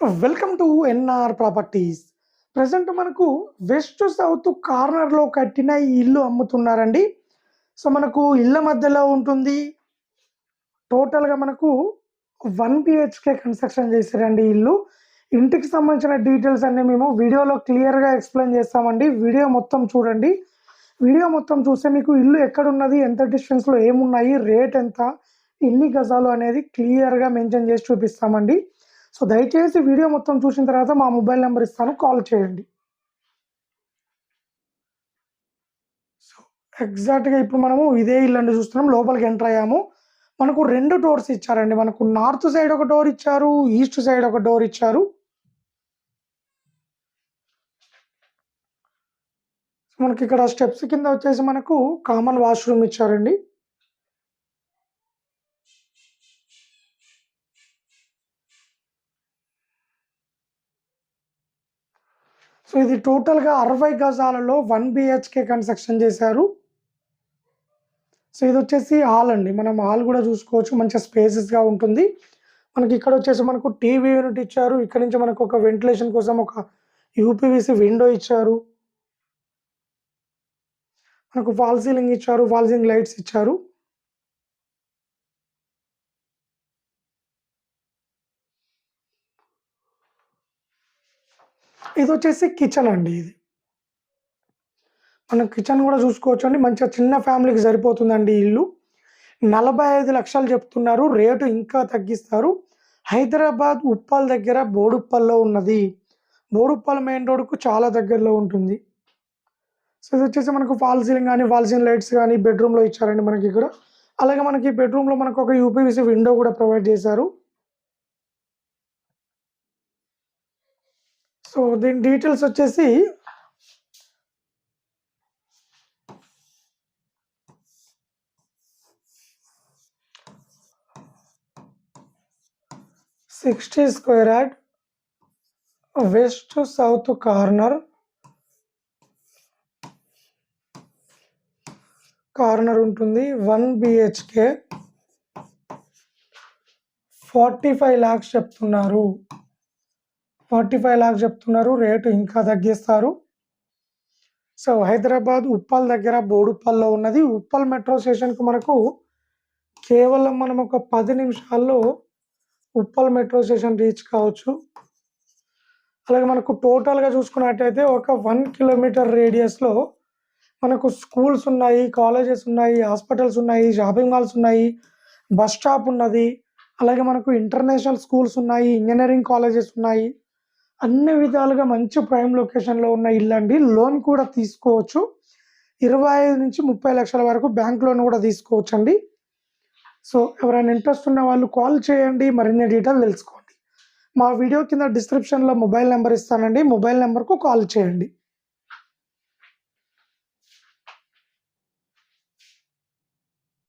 Welcome to NR properties. Present మనకు west south కార్నర్లో కట్టిన ఈ ఇల్లు అమ్ముతున్నారండి. సో మనకు ఇళ్ళ మధ్యలో ఉంటుంది. టోటల్గా మనకు వన్ బిహెచ్కే కన్స్ట్రక్షన్ చేశారండి ఇల్లు. ఇంటికి సంబంధించిన డీటెయిల్స్ అన్నీ మేము వీడియోలో క్లియర్గా ఎక్స్ప్లెయిన్ చేస్తామండి. వీడియో మొత్తం చూడండి. వీడియో మొత్తం చూస్తే మీకు ఇల్లు ఎక్కడున్నది ఎంత డిస్టెన్స్లో ఏమున్నాయి రేట్ ఎంత ఎన్ని గజాలు అనేది క్లియర్గా మెన్షన్ చేసి చూపిస్తామండి. సో దయచేసి వీడియో మొత్తం చూసిన తర్వాత మా మొబైల్ నెంబర్ ఇస్తాను. కాల్ చేయండి. సో ఎగ్జాక్ట్గా ఇప్పుడు మనము ఇదే ఇల్లు చూస్తున్నాం. లోపలికి ఎంటర్ అయ్యాము. మనకు రెండు డోర్స్ ఇచ్చారండి. మనకు నార్త్ సైడ్ ఒక డోర్ ఇచ్చారు ఈస్ట్ సైడ్ ఒక డోర్ ఇచ్చారు. సో మనకి ఇక్కడ స్టెప్స్ కింద వచ్చేసి మనకు కామన్ వాష్రూమ్ ఇచ్చారండి. సో ఇది టోటల్గా అరవై గజాలలో వన్ బిహెచ్కే కన్స్ట్రక్షన్ చేశారు. సో ఇది వచ్చేసి హాల్ అండి. మనం హాల్ కూడా చూసుకోవచ్చు. మంచిగా స్పేసెస్గా ఉంటుంది. మనకి ఇక్కడ వచ్చేసి మనకు టీవీ యూనిట్ ఇచ్చారు. ఇక్కడ నుంచి మనకు ఒక వెంటిలేషన్ కోసం ఒక యూపీవీసీ విండో ఇచ్చారు. మనకు ఫాల్ సీలింగ్ ఇచ్చారు. ఫాల్ సీలింగ్ లైట్స్ ఇచ్చారు. ఇది వచ్చేసి కిచెన్ అండి ఇది. మనం కిచెన్ కూడా చూసుకోవచ్చు అండి మంచిగా చిన్న ఫ్యామిలీకి సరిపోతుందండి ఇల్లు. నలభై ఐదు లక్షలు చెప్తున్నారు. రేటు ఇంకా తగ్గిస్తారు. హైదరాబాద్ ఉప్పల్ దగ్గర బోడుప్పల్లో ఉన్నది. బోడుప్పల్ మెయిన్ రోడ్కు చాలా దగ్గరలో ఉంటుంది. సో ఇది వచ్చేసి మనకు ఫాల్ సీలింగ్ కానీ ఫాల్ సీలింగ్ లైట్స్ కానీ బెడ్రూమ్లో ఇచ్చారండి మనకి ఇక్కడ. అలాగే మనకి బెడ్రూమ్లో మనకు ఒక యూపీవీసీ విండో కూడా ప్రొవైడ్ చేశారు. సో దీని డీటెయిల్స్ వచ్చేసి sixty square yard west south corner corner ఉంటుంది one BHK forty five lakhs చెప్తున్నారు. ఫార్టీ ఫైవ్ లాక్స్ చెప్తున్నారు రేటు ఇంకా తగ్గిస్తారు. సో హైదరాబాద్ ఉప్పల్ దగ్గర బోడుప్పల్లో ఉన్నది. ఉప్పల్ మెట్రో స్టేషన్కి మనకు కేవలం మనం ఒక పది నిమిషాల్లో ఉప్పల్ మెట్రో స్టేషన్ రీచ్ కావచ్చు. అలాగే మనకు టోటల్గా చూసుకున్నట్టయితే ఒక వన్ కిలోమీటర్ రేడియస్లో మనకు స్కూల్స్ ఉన్నాయి కాలేజెస్ ఉన్నాయి హాస్పిటల్స్ ఉన్నాయి షాపింగ్ మాల్స్ ఉన్నాయి బస్ స్టాప్ ఉన్నది. అలాగే మనకు ఇంటర్నేషనల్ స్కూల్స్ ఉన్నాయి ఇంజనీరింగ్ కాలేజెస్ ఉన్నాయి. అన్ని విధాలుగా మంచి ప్రైమ్ లొకేషన్లో ఉన్న ఇల్లు అండి లోన్ కూడా తీసుకోవచ్చు. ఇరవై ఐదు నుంచి ముప్పై లక్షల వరకు బ్యాంక్ లోన్ కూడా తీసుకోవచ్చు అండి సో ఎవరైనా ఇంట్రెస్ట్ ఉన్న వాళ్ళు కాల్ చేయండి. మరిన్ని డీటెయిల్ తెలుసుకోండి. మా వీడియో కింద డిస్క్రిప్షన్లో మొబైల్ నెంబర్ ఇస్తానండి. మొబైల్ నెంబర్కు కాల్ చేయండి.